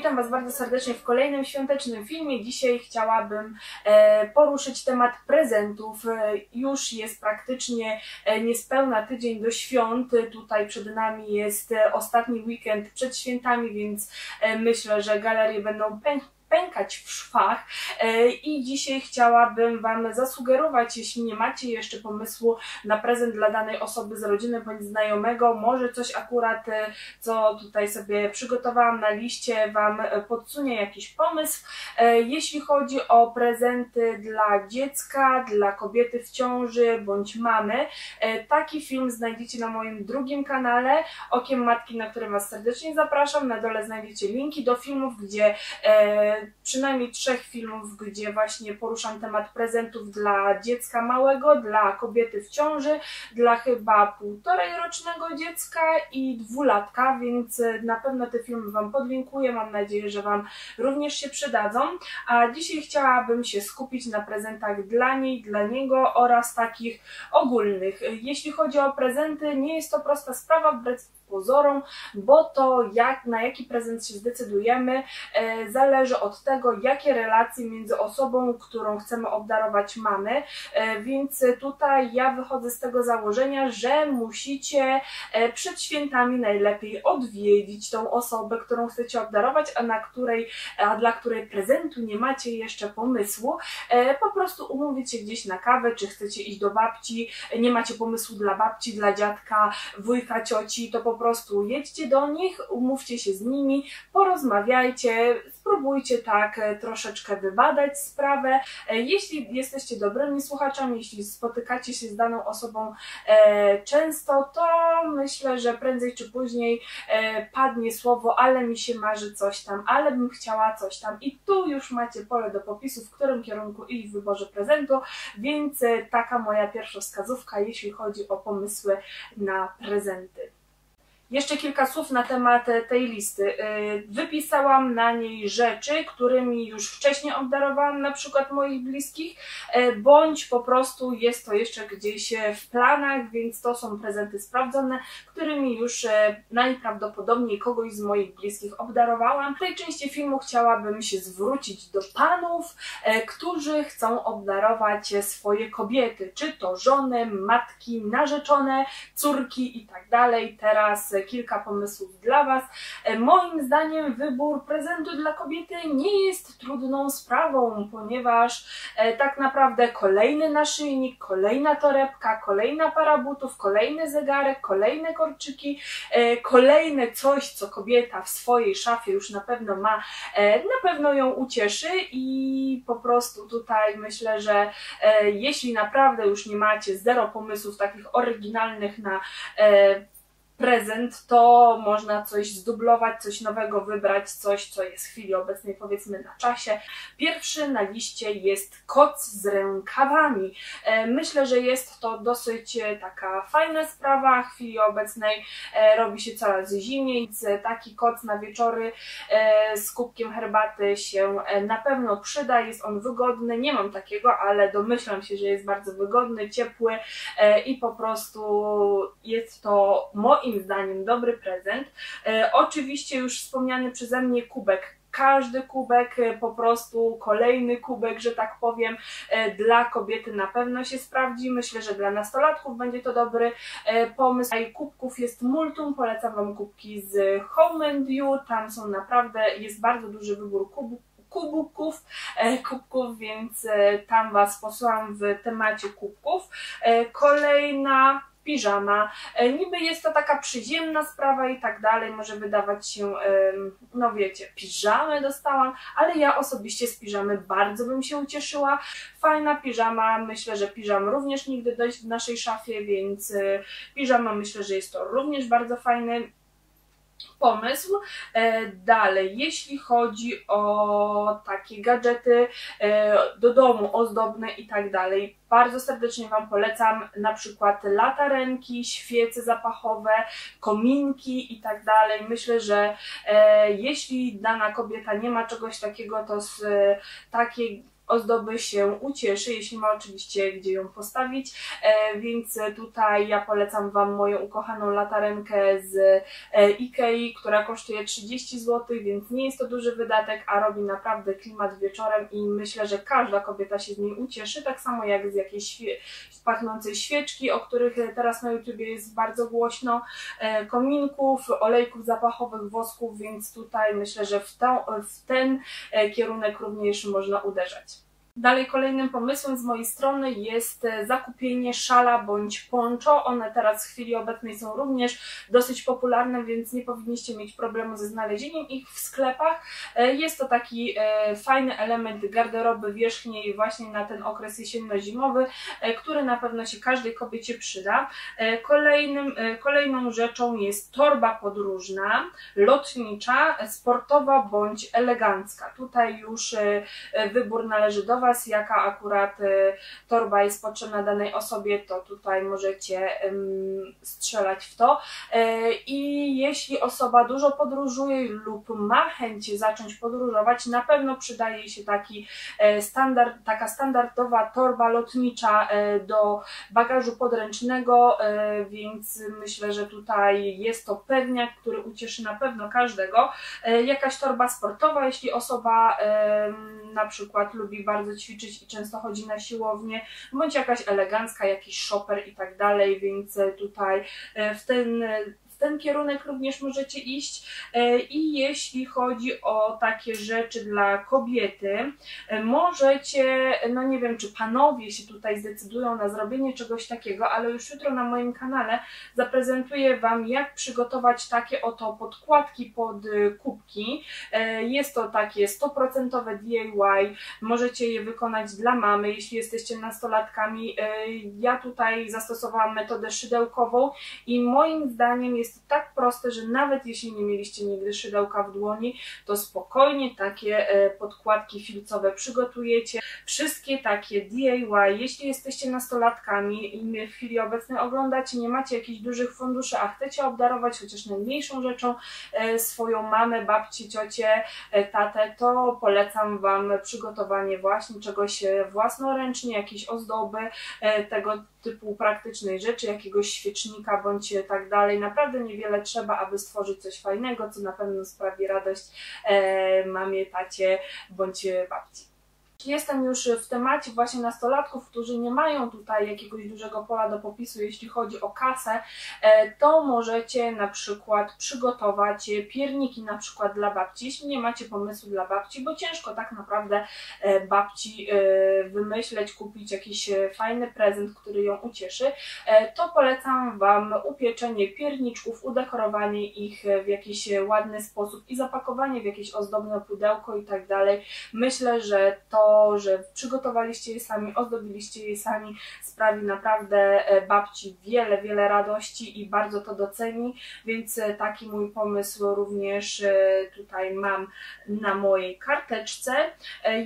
Witam Was bardzo serdecznie w kolejnym świątecznym filmie. Dzisiaj chciałabym e, poruszyć temat prezentów. E, już jest praktycznie e, niespełna tydzień do świąt. Tutaj przed nami jest ostatni weekend przed świętami, więc myślę, że galerie będą pęk pękać w szwach e, i dzisiaj chciałabym Wam zasugerować, jeśli nie macie jeszcze pomysłu na prezent dla danej osoby z rodziny bądź znajomego, może coś akurat, e, co tutaj sobie przygotowałam na liście, Wam e, podsunie jakiś pomysł. Jeśli chodzi o prezenty dla dziecka, dla kobiety w ciąży bądź mamy, taki film znajdziecie na moim drugim kanale, Okiem Matki, na który Was serdecznie zapraszam. Na dole znajdziecie linki do filmów, gdzie przynajmniej trzech filmów, gdzie właśnie poruszam temat prezentów dla dziecka małego, dla kobiety w ciąży, dla chyba półtorej rocznego dziecka i dwulatka, więc na pewno te filmy Wam podlinkuję. Mam nadzieję, że Wam również się przydadzą. A dzisiaj chciałabym się skupić na prezentach dla niej, dla niego oraz takich ogólnych. Jeśli chodzi o prezenty, nie jest to prosta sprawa, wbrew pozorom, bo to jak, na jaki prezent się zdecydujemy, e, zależy od tego, jakie relacje między osobą, którą chcemy obdarować mamy, e, więc tutaj ja wychodzę z tego założenia, że musicie e, przed świętami najlepiej odwiedzić tą osobę, którą chcecie obdarować, a na której, a dla której prezentu nie macie jeszcze pomysłu, po prostu umówić się gdzieś na kawę, czy chcecie iść do babci, nie macie pomysłu dla babci, dla dziadka, wujka, cioci, to po prostu jedźcie do nich, umówcie się z nimi, porozmawiajcie, spróbujcie tak e, troszeczkę wybadać sprawę. E, jeśli jesteście dobrymi słuchaczami, jeśli spotykacie się z daną osobą e, często, to myślę, że prędzej czy później padnie słowo, ale mi się marzy coś tam, ale bym chciała coś tam. I tu już macie pole do popisu, w którym kierunku iść w wyborze prezentu, więc taka moja pierwsza wskazówka, jeśli chodzi o pomysły na prezenty. Jeszcze kilka słów na temat tej listy. Y, wypisałam na niej rzeczy, którymi już wcześniej obdarowałam na przykład moich bliskich, y, bądź po prostu jest to jeszcze gdzieś w planach, więc to są prezenty sprawdzone, którymi już najprawdopodobniej kogoś z moich bliskich obdarowałam. W tej części filmu chciałabym się zwrócić do panów, którzy chcą obdarować swoje kobiety, czy to żony, matki, narzeczone, córki i tak dalej. Teraz kilka pomysłów dla Was. E, moim zdaniem wybór prezentu dla kobiety nie jest trudną sprawą, ponieważ e, tak naprawdę kolejny naszyjnik, kolejna torebka, kolejna para butów, kolejny zegarek, kolejne korczyki, e, kolejne coś, co kobieta w swojej szafie już na pewno ma, na pewno ją ucieszy i po prostu tutaj myślę, że jeśli naprawdę już nie macie zero pomysłów takich oryginalnych na prezent, to można coś zdublować, coś nowego wybrać, coś, co jest w chwili obecnej powiedzmy na czasie. Pierwszy na liście jest koc z rękawami. E, myślę, że jest to dosyć e, taka fajna sprawa. W chwili obecnej e, robi się coraz zimniej, więc taki koc na wieczory z kubkiem herbaty się na pewno przyda. Jest on wygodny. Nie mam takiego, ale domyślam się, że jest bardzo wygodny, ciepły i po prostu jest to moim moim zdaniem dobry prezent. E, oczywiście już wspomniany przeze mnie kubek każdy kubek, e, po prostu kolejny kubek, że tak powiem, e, dla kobiety na pewno się sprawdzi. Myślę, że dla nastolatków będzie to dobry pomysł. A kubków jest multum, polecam Wam kubki z Home and You, tam są naprawdę, jest bardzo duży wybór kubków kubuków, kubków, więc tam Was posłałam w temacie kubków. Kolejna piżama. E, niby jest to taka przyziemna sprawa i tak dalej, może wydawać się, no wiecie, piżamę dostałam, ale ja osobiście z piżamy bardzo bym się ucieszyła. Fajna piżama, myślę, że piżam również nigdy dojść w naszej szafie, więc e, piżama myślę, że jest to również bardzo fajny pomysł. E, dalej, jeśli chodzi o takie gadżety e, do domu, ozdobne i tak dalej, bardzo serdecznie Wam polecam na przykład latarenki, świece zapachowe, kominki i tak dalej. Myślę, że e, jeśli dana kobieta nie ma czegoś takiego, to z takiej ozdoby się ucieszy, jeśli ma oczywiście gdzie ją postawić, e, więc tutaj ja polecam Wam moją ukochaną latarenkę z Ikei, która kosztuje 30 zł, więc nie jest to duży wydatek, a robi naprawdę klimat wieczorem i myślę, że każda kobieta się z niej ucieszy, tak samo jak z jakiejś pachnącej świeczki, o których teraz na YouTubie jest bardzo głośno, kominków, olejków zapachowych, wosków, więc tutaj myślę, że w, to, w ten kierunek również można uderzać. Dalej kolejnym pomysłem z mojej strony jest e, zakupienie szala bądź poncho. One teraz w chwili obecnej są również dosyć popularne, więc nie powinniście mieć problemu ze znalezieniem ich w sklepach. E, jest to taki e, fajny element garderoby wierzchniej właśnie na ten okres jesienno-zimowy, który na pewno się każdej kobiecie przyda. Kolejnym, kolejną rzeczą jest torba podróżna, lotnicza, sportowa bądź elegancka. Tutaj już wybór należy do Was, jaka akurat y, torba jest potrzebna danej osobie, to tutaj możecie strzelać w to. Y, I jeśli osoba dużo podróżuje lub ma chęć zacząć podróżować, na pewno przydaje się taki e, standard, taka standardowa torba lotnicza e, do bagażu podręcznego, e, więc myślę, że tutaj jest to pewniak, który ucieszy na pewno każdego. Jakaś torba sportowa, jeśli osoba na przykład lubi bardzo ćwiczyć i często chodzi na siłownię, bądź jakaś elegancka, jakiś shopper i tak dalej, więc tutaj e, w ten ten kierunek również możecie iść. E, I jeśli chodzi o takie rzeczy dla kobiety, e, możecie, no nie wiem, czy panowie się tutaj zdecydują na zrobienie czegoś takiego, ale już jutro na moim kanale zaprezentuję Wam, jak przygotować takie oto podkładki pod y, kubki. E, jest to takie 100% DIY, możecie je wykonać dla mamy, jeśli jesteście nastolatkami. Ja tutaj zastosowałam metodę szydełkową i moim zdaniem jest jest tak proste, że nawet jeśli nie mieliście nigdy szydełka w dłoni, to spokojnie takie e, podkładki filcowe przygotujecie. Wszystkie takie DIY, jeśli jesteście nastolatkami i w chwili obecnej oglądacie, nie macie jakichś dużych funduszy, a chcecie obdarować chociaż najmniejszą rzeczą e, swoją mamę, babci, ciocię, e, tatę, to polecam Wam przygotowanie właśnie czegoś własnoręcznie, jakieś ozdoby, tego typu praktycznej rzeczy, jakiegoś świecznika bądź tak dalej. Naprawdę niewiele trzeba, aby stworzyć coś fajnego, co na pewno sprawi radość e, mamie, tacie bądź babci. Jestem już w temacie właśnie nastolatków, którzy nie mają tutaj jakiegoś dużego pola do popisu, jeśli chodzi o kasę, e, to możecie na przykład przygotować pierniki na przykład dla babci, jeśli nie macie pomysłu dla babci, bo ciężko tak naprawdę e, babci e, wymyśleć, kupić jakiś fajny prezent, który ją ucieszy, to polecam Wam upieczenie pierniczków, udekorowanie ich w jakiś ładny sposób i zapakowanie w jakieś ozdobne pudełko i tak dalej. Myślę, że to że przygotowaliście je sami, ozdobiliście je sami, sprawi naprawdę e, babci wiele, wiele radości i bardzo to doceni, więc e, taki mój pomysł również e, tutaj mam na mojej karteczce.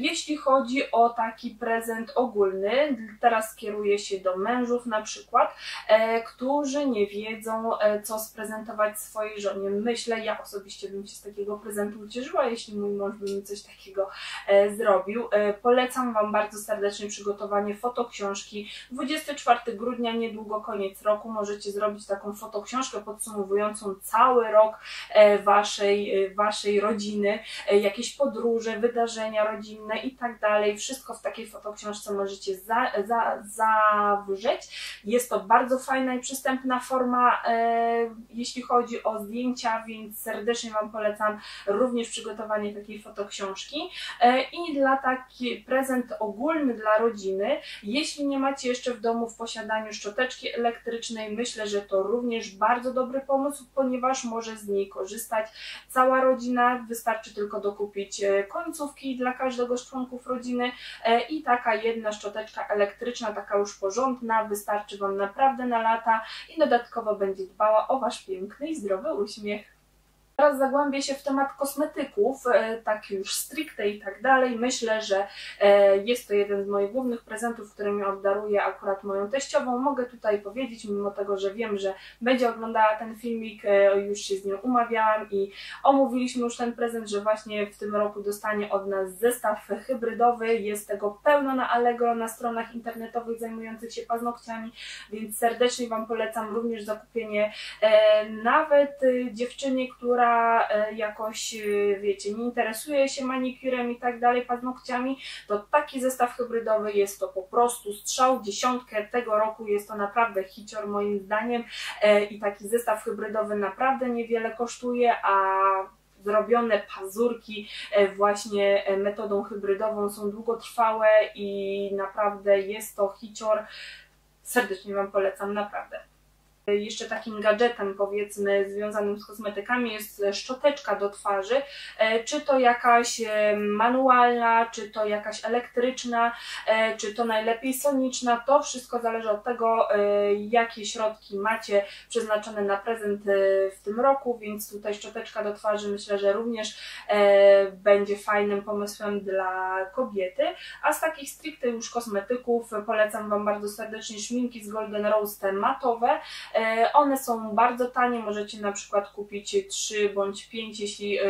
Jeśli chodzi o taki prezent ogólny, teraz kieruję się do mężów na przykład, którzy nie wiedzą, co sprezentować swojej żonie. Myślę, ja osobiście bym się z takiego prezentu ucieszyła, jeśli mój mąż by mi coś takiego zrobił. Polecam Wam bardzo serdecznie przygotowanie fotoksiążki. 24 grudnia, niedługo koniec roku, możecie zrobić taką fotoksiążkę podsumowującą cały rok e, Waszej, e, waszej rodziny, e, jakieś podróże, wydarzenia rodzinne i tak dalej. Wszystko w takiej fotoksiążce możecie za, za, zawrzeć. Jest to bardzo fajna i przystępna forma, jeśli chodzi o zdjęcia, więc serdecznie Wam polecam również przygotowanie takiej fotoksiążki. I dla takiej prezent ogólny dla rodziny. Jeśli nie macie jeszcze w domu w posiadaniu szczoteczki elektrycznej, myślę, że to również bardzo dobry pomysł, ponieważ może z niej korzystać cała rodzina. Wystarczy tylko dokupić e, końcówki dla każdego z członków rodziny e, i taka jedna szczoteczka elektryczna, taka już porządna, wystarczy Wam naprawdę na lata i dodatkowo będzie dbała o Wasz piękny i zdrowy uśmiech. Teraz zagłębię się w temat kosmetyków, e, tak już stricte i tak dalej. Myślę, że e, jest to jeden z moich głównych prezentów, którymi obdaruję akurat moją teściową. Mogę tutaj powiedzieć, mimo tego, że wiem, że będzie oglądała ten filmik, e, już się z nią umawiałam i omówiliśmy już ten prezent, że właśnie w tym roku dostanie od nas zestaw hybrydowy. Jest tego pełno na Allegro, na stronach internetowych zajmujących się paznokciami, więc serdecznie Wam polecam również zakupienie nawet dziewczynie, która która e, jakoś, e, wiecie, nie interesuje się manikürem i tak dalej, paznokciami, to taki zestaw hybrydowy jest to po prostu strzał dziesiątkę tego roku, jest to naprawdę hicior moim zdaniem e, i taki zestaw hybrydowy naprawdę niewiele kosztuje, a zrobione pazurki właśnie metodą hybrydową są długotrwałe i naprawdę jest to hicior. Serdecznie Wam polecam, naprawdę. Jeszcze takim gadżetem, powiedzmy, związanym z kosmetykami jest szczoteczka do twarzy. E, czy to jakaś e, manualna, czy to jakaś elektryczna, e, czy to najlepiej soniczna, to wszystko zależy od tego, jakie środki macie przeznaczone na prezent w tym roku, więc tutaj szczoteczka do twarzy myślę, że również będzie fajnym pomysłem dla kobiety. A z takich stricte już kosmetyków polecam Wam bardzo serdecznie szminki z Golden Rose matowe. E, one są bardzo tanie, możecie na przykład kupić 3 bądź 5, jeśli e,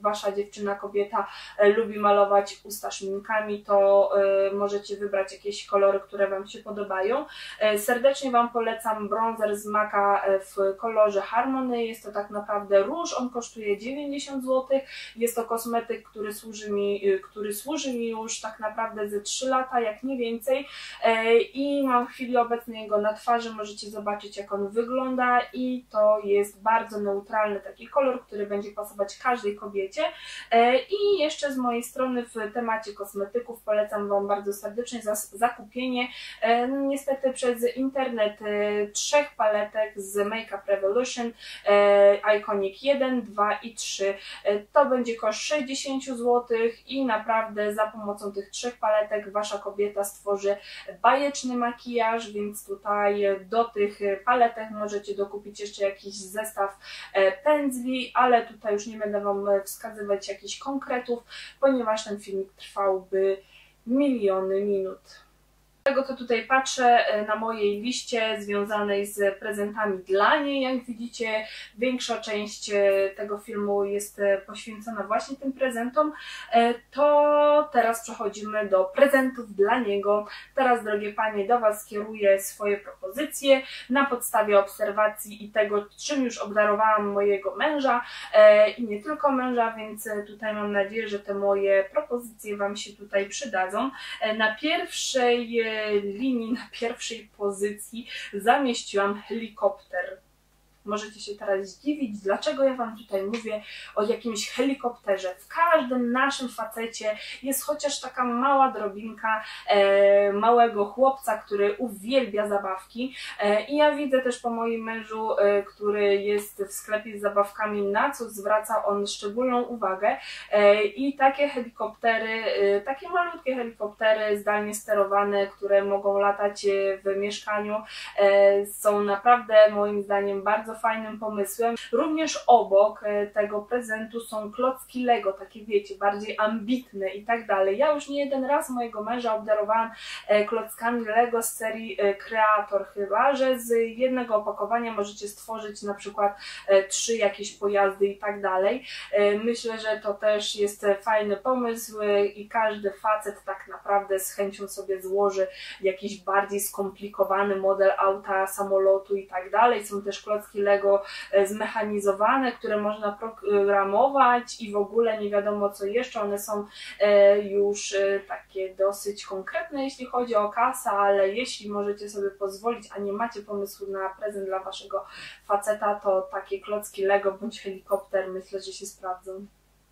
wasza dziewczyna, kobieta e, lubi malować usta szminkami, to e, możecie wybrać jakieś kolory, które Wam się podobają. E, serdecznie Wam polecam bronzer z Maka w kolorze Harmony. Jest to tak naprawdę róż, on kosztuje 90 zł. Jest to kosmetyk, który służy mi, który służy mi już tak naprawdę ze 3 lata, jak nie więcej. I mam w chwili obecnej go na twarzy, możecie zobaczyć jak on wygląda i to jest bardzo neutralny taki kolor, który będzie pasować każdej kobiecie E, I jeszcze z mojej strony w temacie kosmetyków polecam Wam bardzo serdecznie zakupienie e, niestety przez internet e, trzech paletek z Makeup Revolution Iconic 1, 2 i 3. To będzie koszt 60 zł i naprawdę za pomocą tych trzech paletek Wasza kobieta stworzy bajeczny makijaż, więc tutaj do tych paletek możecie dokupić jeszcze jakiś zestaw pędzli, ale tutaj już nie będę Wam wskazywać wskazywać jakichś konkretów, ponieważ ten filmik trwałby miliony minut tego, co tutaj patrzę e, na mojej liście związanej z prezentami dla niej, jak widzicie, większa część e, tego filmu jest e, poświęcona właśnie tym prezentom, to teraz przechodzimy do prezentów dla niego. Teraz, drogie panie, do Was kieruję swoje propozycje na podstawie obserwacji i tego, czym już obdarowałam mojego męża i nie tylko męża, więc tutaj mam nadzieję, że te moje propozycje Wam się tutaj przydadzą. Na pierwszej linii na pierwszej pozycji zamieściłam helikopter Możecie się teraz zdziwić, dlaczego ja Wam tutaj mówię o jakimś helikopterze. W każdym naszym facecie jest chociaż taka mała drobinka e, małego chłopca, który uwielbia zabawki. E, I ja widzę też po moim mężu, e, który jest w sklepie z zabawkami, na co zwraca on szczególną uwagę. E, I takie helikoptery, e, takie malutkie helikoptery zdalnie sterowane, które mogą latać e, w mieszkaniu, są naprawdę moim zdaniem bardzo fajnym pomysłem. Również obok e, tego prezentu są klocki Lego, takie wiecie, bardziej ambitne i tak dalej. Ja już nie jeden raz mojego męża obdarowałam e, klockami Lego z serii e, Creator chyba, że z jednego opakowania możecie stworzyć na przykład trzy jakieś pojazdy i tak dalej. Myślę, że to też jest fajny pomysł i każdy facet tak naprawdę z chęcią sobie złoży jakiś bardziej skomplikowany model auta, samolotu i tak dalej. Są też klocki Lego e, zmechanizowane, które można programować i w ogóle nie wiadomo co jeszcze. One są e, już e, takie dosyć konkretne, jeśli chodzi o kasę, ale jeśli możecie sobie pozwolić, a nie macie pomysłu na prezent dla waszego faceta, to takie klocki Lego bądź helikopter myślę, że się sprawdzą.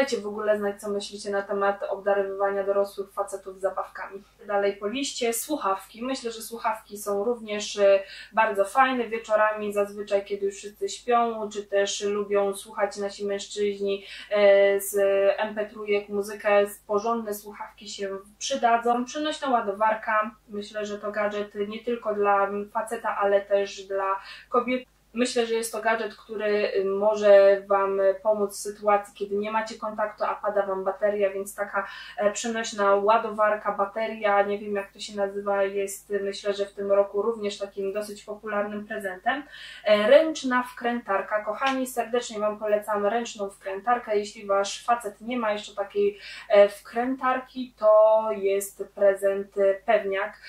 Dajcie w ogóle znać, co myślicie na temat obdarowywania dorosłych facetów zabawkami. Dalej po liście słuchawki. Myślę, że słuchawki są również e, bardzo fajne wieczorami, zazwyczaj kiedy już wszyscy śpią, czy też lubią słuchać nasi mężczyźni e, z MP3 muzykę. Porządne słuchawki się przydadzą. Przynośna ładowarka. Myślę, że to gadżet nie tylko dla faceta, ale też dla kobiet Myślę, że jest to gadżet, który y, może Wam pomóc w sytuacji, kiedy nie macie kontaktu, a pada Wam bateria, więc taka e, przenośna ładowarka, bateria, nie wiem jak to się nazywa, jest myślę, że w tym roku również takim dosyć popularnym prezentem. E, ręczna wkrętarka. Kochani, serdecznie Wam polecam ręczną wkrętarkę. Jeśli Wasz facet nie ma jeszcze takiej e, wkrętarki, to jest prezent pewniak.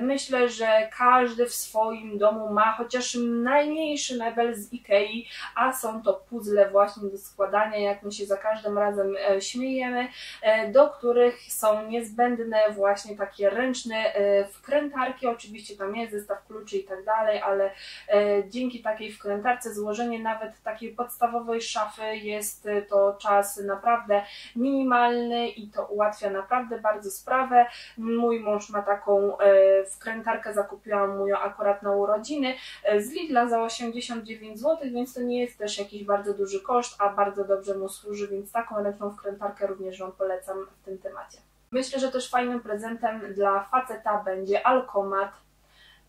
Myślę, że każdy w swoim domu ma chociaż najmniejszy najtańszy mebel z Ikei, a są to puzzle właśnie do składania, jak my się za każdym razem e, śmiejemy, e, do których są niezbędne właśnie takie ręczne e, wkrętarki, oczywiście tam jest zestaw kluczy i tak dalej, ale dzięki takiej wkrętarce złożenie nawet takiej podstawowej szafy jest to czas naprawdę minimalny i to ułatwia naprawdę bardzo sprawę. Mój mąż ma taką wkrętarkę, zakupiłam mu ją akurat na urodziny z Lidla za 80 59 zł, więc to nie jest też jakiś bardzo duży koszt, a bardzo dobrze mu służy, więc taką ręczną wkrętarkę również Wam polecam w tym temacie. Myślę, że też fajnym prezentem dla faceta będzie alkomat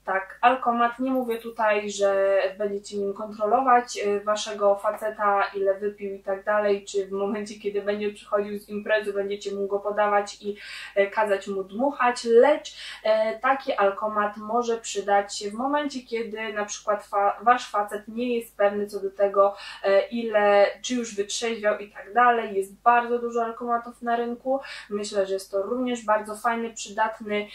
tak, alkomat, nie mówię tutaj, że będziecie nim kontrolować y, waszego faceta, ile wypił i tak dalej, czy w momencie, kiedy będzie przychodził z imprezy, będziecie mu go podawać i y, kazać mu dmuchać, lecz y, taki alkomat może przydać się w momencie, kiedy na przykład fa wasz facet nie jest pewny co do tego, ile, czy już wytrzeźwiał i tak dalej. Jest bardzo dużo alkomatów na rynku. Myślę, że jest to również bardzo fajny, przydatny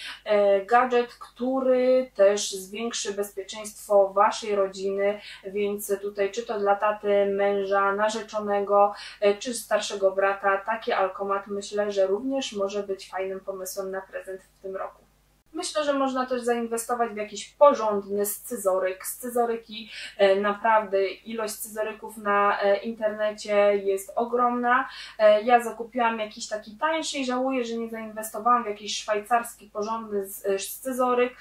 gadżet, który też też zwiększy bezpieczeństwo waszej rodziny, więc tutaj czy to dla taty, męża, narzeczonego, e, czy starszego brata, taki alkomat myślę, że również może być fajnym pomysłem na prezent w tym roku. Myślę, że można też zainwestować w jakiś porządny scyzoryk. Scyzoryki, e, naprawdę ilość scyzoryków na e, internecie jest ogromna. E, ja zakupiłam jakiś taki tańszy i żałuję, że nie zainwestowałam w jakiś szwajcarski porządny scyzoryk,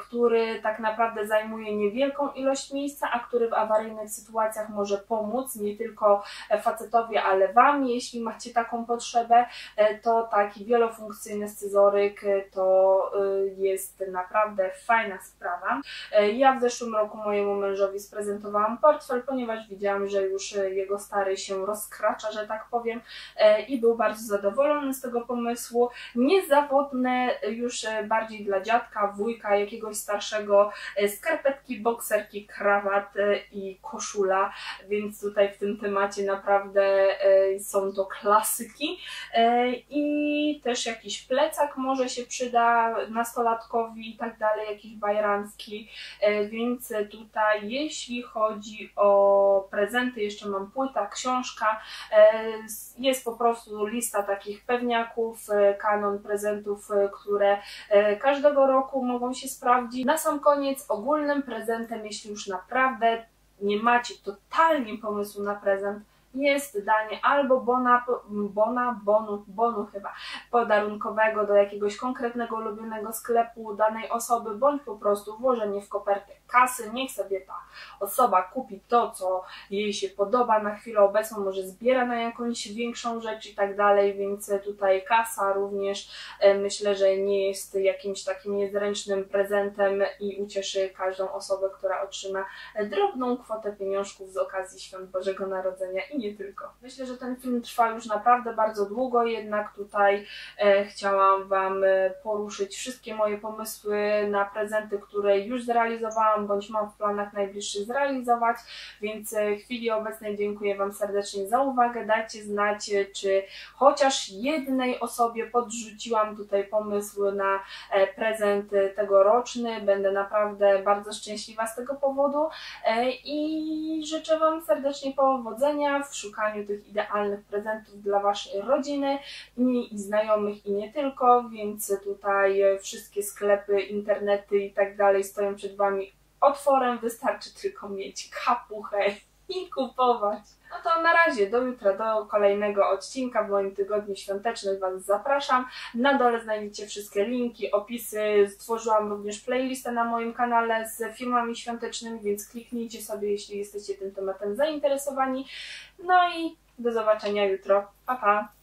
który tak naprawdę zajmuje niewielką ilość miejsca, a który w awaryjnych sytuacjach może pomóc nie tylko facetowi, ale Wam. Jeśli macie taką potrzebę, to taki wielofunkcyjny scyzoryk to jest naprawdę fajna sprawa. E, ja w zeszłym roku mojemu mężowi sprezentowałam portfel, ponieważ widziałam, że już e, jego stary się rozkracza, że tak powiem, e, i był bardzo zadowolony z tego pomysłu. Niezawodne już bardziej dla dziadka, wujka, jakiegoś starszego, skarpetki, bokserki, krawat i koszula, więc tutaj w tym temacie naprawdę są to klasyki. I też jakiś plecak może się przyda na nastolatkowi i tak dalej, jakiś bajranski, e, więc tutaj jeśli chodzi o prezenty, jeszcze mam płyta, książka, e, jest po prostu lista takich pewniaków, e, kanon prezentów, które każdego roku mogą się sprawdzić. Na sam koniec ogólnym prezentem, jeśli już naprawdę nie macie totalnie pomysłu na prezent, jest danie albo bona, bona bonu, bonu chyba, podarunkowego do jakiegoś konkretnego ulubionego sklepu danej osoby, bądź po prostu włożenie w kopertę kasy, niech sobie ta osoba kupi to, co jej się podoba na chwilę obecną, może zbiera na jakąś większą rzecz i tak dalej, więc tutaj kasa również e, myślę, że nie jest jakimś takim niezręcznym prezentem i ucieszy każdą osobę, która otrzyma drobną kwotę pieniążków z okazji Świąt Bożego Narodzenia i nie tylko. Myślę, że ten film trwa już naprawdę bardzo długo, jednak tutaj e, chciałam Wam e, poruszyć wszystkie moje pomysły na prezenty, które już zrealizowałam, bądź mam w planach najbliższych zrealizować, więc e, w chwili obecnej dziękuję Wam serdecznie za uwagę. Dajcie znać, e, czy chociaż jednej osobie podrzuciłam tutaj pomysł na prezent tegoroczny. Będę naprawdę bardzo szczęśliwa z tego powodu i życzę Wam serdecznie powodzenia w szukaniu tych idealnych prezentów dla Waszej rodziny i znajomych i nie tylko, więc tutaj wszystkie sklepy, internety i tak dalej stoją przed Wami otworem, wystarczy tylko mieć kapuchę i kupować. No to na razie, do jutra, do kolejnego odcinka w moim tygodniu świątecznym Was zapraszam. Na dole znajdziecie wszystkie linki, opisy. Stworzyłam również playlistę na moim kanale z filmami świątecznymi, więc kliknijcie sobie, jeśli jesteście tym tematem zainteresowani. No i do zobaczenia jutro. Pa, pa!